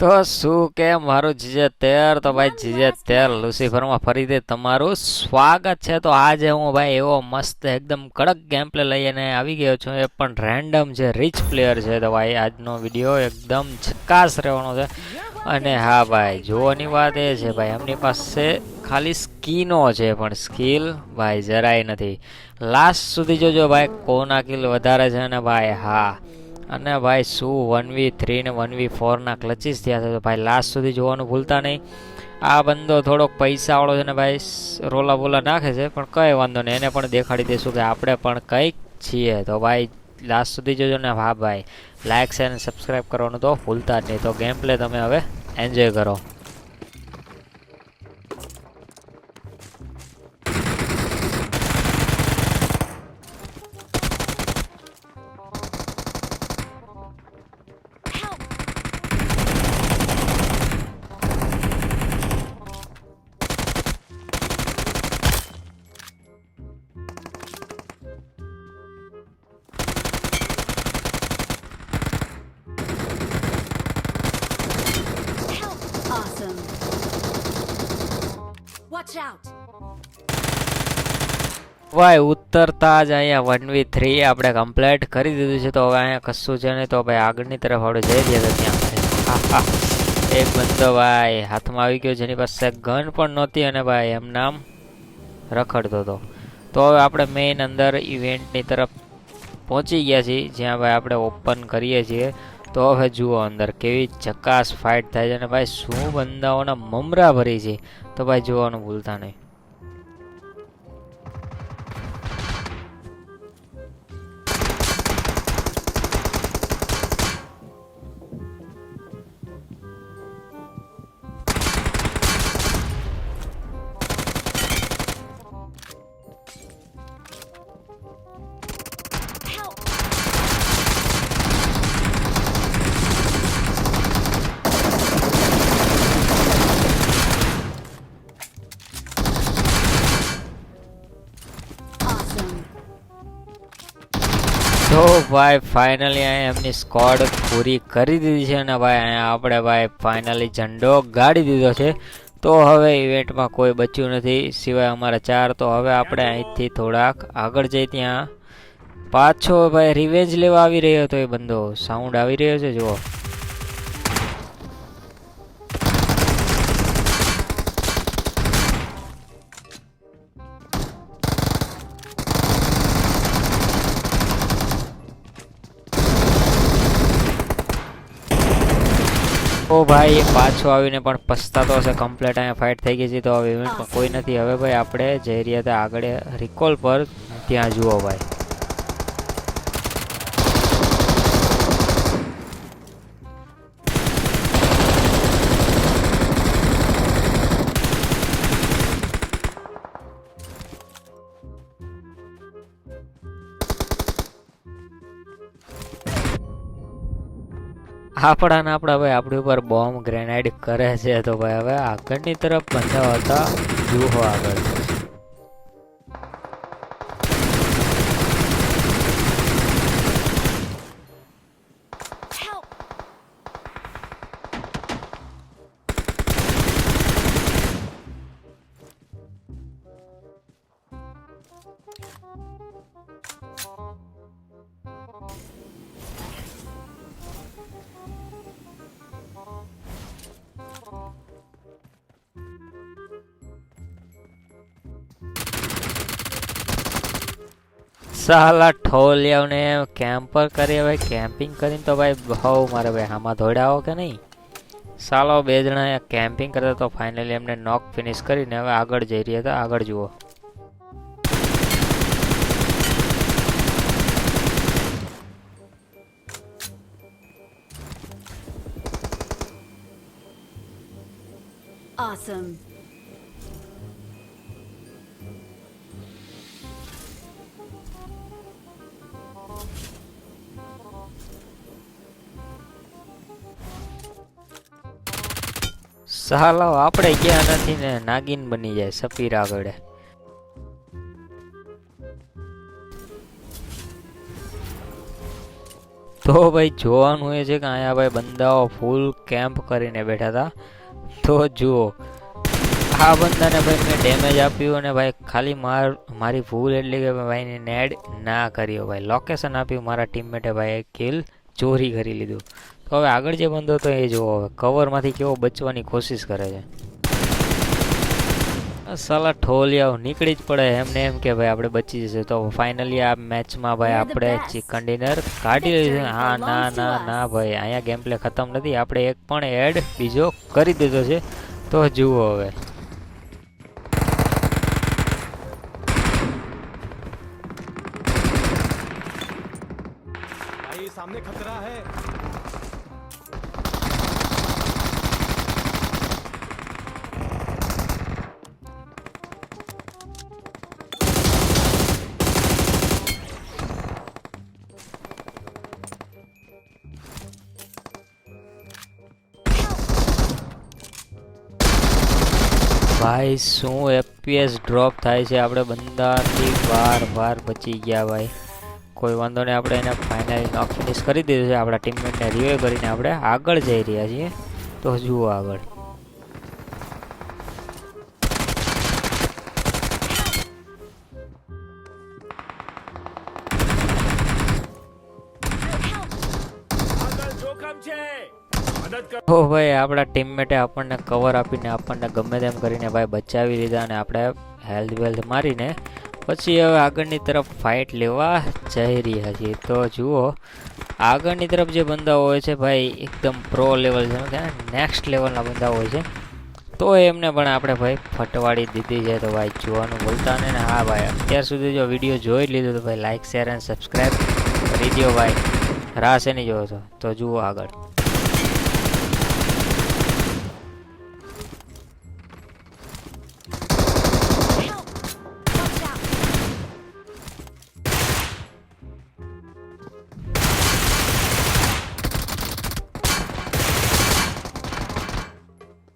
તો શું કે મારું જીજે તેર તો ભાઈ જીજે તેર લુસીફરમાં ફરીથી તમારું સ્વાગત છે. તો આજે હું ભાઈ એવો મસ્ત એકદમ કડક ગેમ પ્લે લઈને આવી ગયો છું. એ પણ રેન્ડમ છે રીચ પ્લેયર છે તો ભાઈ આજનો વીડિયો એકદમ છકાસ રહેવાનો છે. અને હા ભાઈ જોવાની વાત એ છે ભાઈ એમની પાસે ખાલી સ્કીનો છે પણ સ્કિલ ભાઈ જરાય નથી. લાસ્ટ સુધી જોજો ભાઈ કોના કિલ વધારે છે ને ભાઈ હા. અને ભાઈ શું વન વી થ્રી ને વન વી ફોરના ક્લચીસ થયા છે. ભાઈ લાસ્ટ સુધી જોવાનું ભૂલતા નહીં. આ બંદો થોડોક પૈસાવાળો છે ને ભાઈ, રોલા બોલા નાખે છે, પણ કંઈ વાંધો નહીં. એને પણ દેખાડી દઈશું કે આપણે પણ કંઈક છીએ. તો ભાઈ લાસ્ટ સુધી જોજો ને. હા ભાઈ લાઇક શેર અને સબસ્ક્રાઈબ કરવાનું તો ભૂલતા જ નહીં. તો ગેમ પ્લે તમે હવે એન્જોય કરો. Awesome. Watch out. ભાઈ ઉતરતા જ અહીંયા વન વી થ્રી આપણે કમ્પ્લીટ કરી દીધું છે, તો હવે અહીંયા કશું છે નહીં, તો ભાઈ આગળની તરફ આપણે જઈ રહ્યા ત્યાં એક બંદો ભાઈ, હાથમાં આવી ગયો, જેની પાસે ગન પણ નહોતી અને ભાઈ એમ નામ રખડતો હતો તો હવે આપણે મેઇન અંદર ઇવેન્ટની તરફ પહોંચી ગયા છીએ, જ્યાં ભાઈ આપણે ઓપન કરીએ છીએ તો હવે જુઓ અંદર કેવી ચકાસ ફાઇટ થાય છે અને ભાઈ શું બંદાઓના મમરા ભરી છે. તો ભાઈ જોવાનું ભૂલતા નહીં. ભાઈ ફાઇનલી અહીંયા એમની સ્કોડ પૂરી કરી દીધી છે અને ભાઈ, અહીંયા આપણે ભાઈ ફાઇનલી ઝંડો ગાડી દીધો છે. તો હવે ઇવેન્ટમાં કોઈ બચ્યું નથી, સિવાય અમારા ચાર. તો હવે આપણે અહીંથી થોડાક આગળ જઈ ત્યાં. પાછો ભાઈ રિવેન્જ લેવા આવી રહ્યો હતો એ બંદો. સાઉન્ડ આવી રહ્યો છે, જુઓ. ઓ ભાઈ, પાછો આવીને પણ પસ્તાતો હશે કમ્પ્લેટ અહીંયા ફાઇટ થઈ ગઈ છે, તો હવે ઇવેન્ટમાં કોઈ નથી. હવે ભાઈ, આપણે જઈ રહ્યા હતા આગળ રિકોલ પર, ત્યાં જુઓ ભાઈ. આપણા ને આપણા ભાઈ આપણી ઉપર બોમ્બ ગ્રેનાઇડ કરે છે તો ભાઈ હવે આગળની તરફ બંધાવતા જુહો આગળ Help. સાલા ઠોલિયાઓને કેમ્પર કરી ભાઈ કેમ્પિંગ કરીને તો ભાઈ બહુ મારે ભાઈ આમાં દોડાવો કે નહીં? સાલો બે જણા કેમ્પિંગ કરતા તો ફાઇનલી એમને નોક ફિનિશ કરીને હવે આગળ જઈ રહ્યા હતા. આગળ જુઓ. Awesome. સાલો આપણે ગયા નથી ને, નાગિન બની જાય સફીર આગળ. તો ભાઈ જોવાનું એ છે કે અહીંયા ભાઈ બંદાઓ ફૂલ કેમ્પ કરીને બેઠા હતા. તો જુઓ, આ બંદાને ભાઈ મેં ડેમેજ આપ્યું અને ભાઈ ખાલી માર, મારી ભૂલ એટલે કે ભાઈને નેડ ના કર્યો. ભાઈ લોકેશન આપ્યું, મારા ટીમમેટે ભાઈ કિલ ચોરી કરી લીધું. તો હવે આગળ જે બંદો તો એ જુઓ હવે કવરમાંથી કેવો બચવાની કોશિશ કરે છે. સાલા ઠોલિયાઓ નીકળી જ પડે એમને એમ કે ભાઈ આપણે બચી જશે. તો ફાઇનલી આ મેચમાં ભાઈ આપણે ચિકન ડિનર કાઢી લઈશું હા ના ના ના ભાઈ અહીંયા ગેમ પ્લે ખતમ નથી. આપણે એક પણ એડ બીજો કરી દીધો છે. તો જુઓ હવે. સામને ખતરા હૈ ભાઈ, શું એફપીએસ ડ્રોપ થાય છે? આપણે બંદાથી બાર બાર બચી ગયા ભાઈ. કોઈ વાંધો નહીં, આપણે એને ફાઇનલ નોક ફિનિશ કરી દીધું છે. આપણા ટીમમેટને રિવાઈવ કરીને આપણે આગળ જઈ રહ્યા છીએ. તો જુઓ આગળ. તો ભાઈ આપણા ટીમમેટે આપણને કવર આપીને આપણને ગમે તેમ કરીને ભાઈ બચાવી લીધા અને આપણે હેલ્થ વેલ્થ મારીને પછી હવે આગળની તરફ ફાઇટ લેવા જઈ રહ્યા છીએ. તો જુઓ, આગળની તરફ જે બંદા હોય છે ભાઈ, એકદમ પ્રો લેવલ છે નેક્સ્ટ લેવલના બંદા હોય છે, તો એમને પણ આપણે ભાઈ ફટવાડી દીધી છે. તો ભાઈ જોવાનું ભૂલતા ને. હા ભાઈ, અત્યાર સુધી જો વીડિયો જોઈ લીધો તો ભાઈ લાઇક શેર અને સબસ્ક્રાઈબ કરી દો ભાઈ. રાહ નહીં જોવો તો જુઓ આગળ.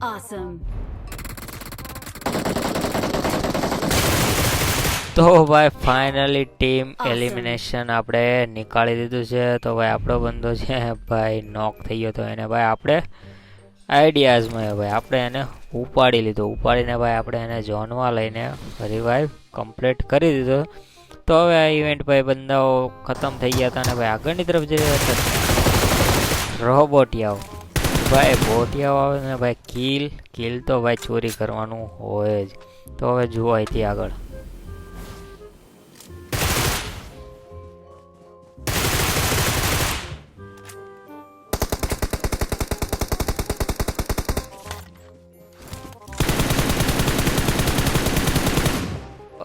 Awesome. તો ભાઈ ફાઇનલી ટીમ એલિમિનેશન આપણે નીકાળી દીધું છે. તો ભાઈ આપણો બંદો છે ભાઈ નોક થઈ ગયો તો એને ભાઈ આપણે આઈડિયાઝમાં ભાઈ આપણે એને ઉપાડી લીધો. ઉપાડીને ભાઈ આપણે એને ઝોનમાં લઈને રિવાઈવ કમ્પ્લીટ કરી દીધો. તો હવે આ ઇવેન્ટ ભાઈ બંદાઓ ખતમ થઈ ગયા હતા અને ભાઈ આગળની તરફ જઈ રહ્યા હતા રોબોટિયાઓ ભાઈ બોટિયાઓ આવે ને ભાઈ, કિલ કિલ તો ભાઈ ચોરી કરવાનું હોય જ. તો હવે જુઓ અહીંથી આગળ.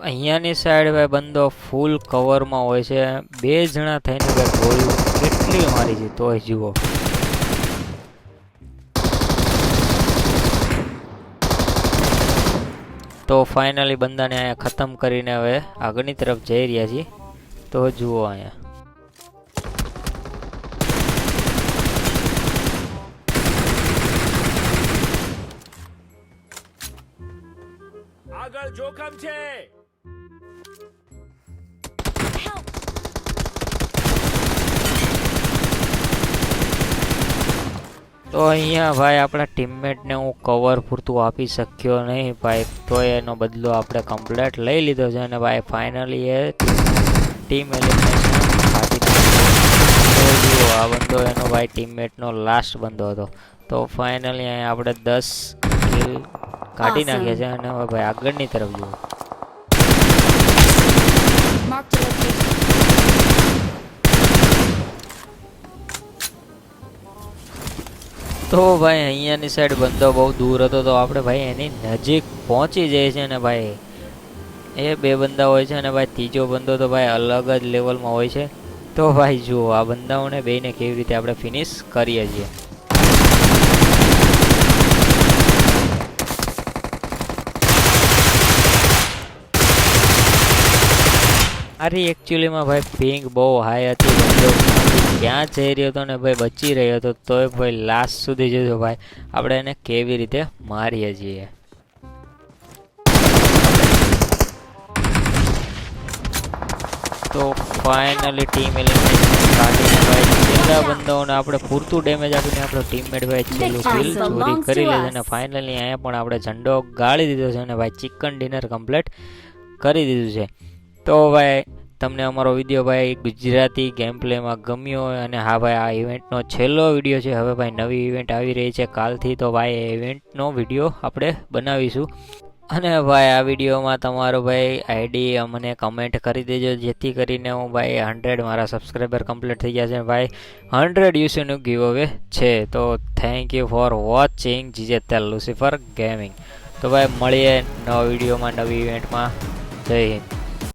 અહીંયાની સાઈડ ભાઈ બંદો ફૂલ કવરમાં હોય છે. બે જણા થઈને ભાઈ ગોળીઓ કેટલી મારી છે તોય જુઓ. તો ફાઇનલી બંદાને અહીંયા ખતમ કરીને હવે આગળની તરફ જઈ રહ્યા છીએ. તો જુઓ અહીંયા. આગળ જોખમ છે. તો અહીંયા ભાઈ આપણા ટીમમેટને હું કવર પૂરતું આપી શક્યો નહીં ભાઈ. તો એનો બદલો આપણે કમ્પ્લેટ લઈ લીધો છે અને ભાઈ ફાઇનલી એ ટીમ એલિમિનેશન કાઢી નાખ્યું. તો જુઓ આ બંદો એનો ભાઈ ટીમમેટનો લાસ્ટ બંદો હતો. તો ફાઇનલી અહીંયા આપણે દસ કિલ કાઢી નાખીએ છીએ છે અને હવે ભાઈ આગળની તરફ જુઓ. તો ભાઈ, અહીંયાની સાઈડ બંદો બહુ દૂર હતો, તો આપણે ભાઈ એની નજીક પહોંચી જઈએ છે અને ભાઈ. એ બે બંદા હોય છે અને ભાઈ ત્રીજો બંદો તો ભાઈ અલગ જ લેવલમાં હોય છે. તો ભાઈ જુઓ, આ બંદાઓને બેને કેવી રીતે આપણે ફિનિશ કરીએ છીએ. મારી એકચ્યુઅલીમાં ભાઈ પિંક બહુ હાઈ હતી. ક્યાં જઈ રહ્યો હતો ને ભાઈ બચી રહ્યો હતો. તોય ભાઈ લાસ્ટ સુધી જોજો ભાઈ. આપણે એને કેવી રીતે મારીએ છીએ. તો ફાઇનલી ટીમ એલિમિનેશન કાઢીને ભાઈ છેલ્લા બંદાઓને આપણે પૂરતું ડેમેજ આપીને આપણો ટીમમેટ ભાઈ છેલ્લું કિલ ચોરી કરી લીધું અને ફાઇનલી અહીંયા પણ આપણે ઝંડો ગાળી દીધો છે અને ભાઈ ચિકન ડિનર કમ્પ્લીટ કરી દીધું છે. તો ભાઈ, તમને અમારો વીડિયો ભાઈ ગુજરાતી ગેમ પ્લેમાં ગમ્યો હોય અને હા ભાઈ, આ ઇવેન્ટનો છેલ્લો વીડિયો છે. હવે ભાઈ નવી ઇવેન્ટ આવી રહી છે કાલથી, તો ભાઈ એ ઇવેન્ટનો વીડિયો આપણે બનાવીશું. અને ભાઈ, આ વિડીયોમાં તમારો ભાઈ આઈડી અમને કમેન્ટ કરી દેજો. જેથી કરીને હું ભાઈ હંડ્રેડ મારા સબસ્ક્રાઈબર કમ્પ્લીટ થઈ ગયા છે ભાઈ હંડ્રેડ યુસીનું ગીવ અવે છે. તો thank you for watching GJ તેલ લુસિફર ગેમિંગ તો ભાઈ, મળીએ નવા વિડીયોમાં, નવી ઇવેન્ટમાં જય હિન્દ.